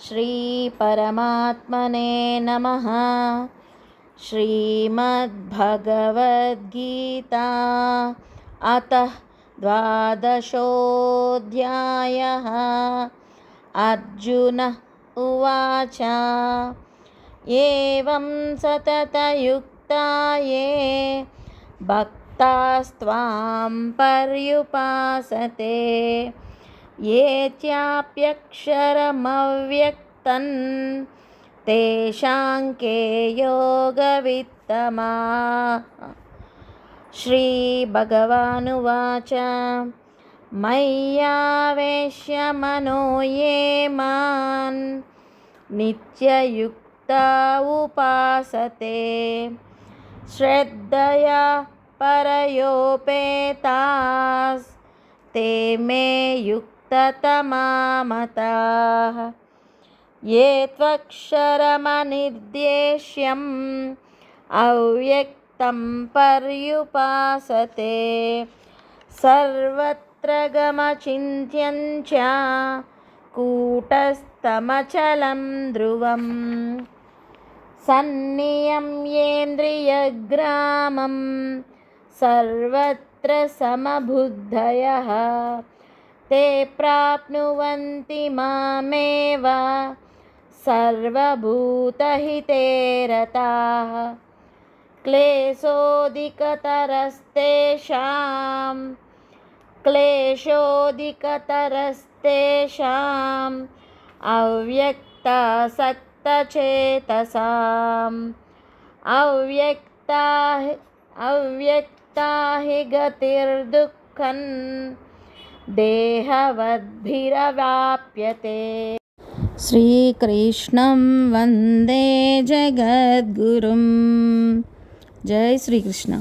श्रीपरमात्मने नमः। श्रीमद्भगवद्गीता। अतः द्वादशोऽध्यायः। अर्जुन उवाच। एवं सततयुक्ता ये भक्तास्त्वां पर्युपासते। ये चाप्यक्षरमव्यक्तं तेषां के योगवित्तमा। श्रीभगवानुवाच मय्यावेश्य मनो ये मान् नित्ययुक्ता उपासते। श्रद्धया परयोपेतास्ते मे युक् ततमामताः ये त्वक्षरमनिर्देश्यम् अव्यक्तं पर्युपासते सर्वत्र गमचिन्त्यं च कूटस्थमचलं ध्रुवम् सन्नियम्येन्द्रियग्रामं सर्वत्र समबुद्धयः ते प्राप्नुवन्ति मामेव सर्वभूतहिते रताः। क्लेशोऽधिकतरस्तेषां क्लेशोऽधिकतरस्तेषाम् अव्यक्तासक्तचेतसाम्। अव्यक्ता अव्यक्ता हि गतिर्दुःखन् देहवद्भिरवाप्यते श्रीकृष्णं वंदे जगद्गुरुं जय श्रीकृष्ण।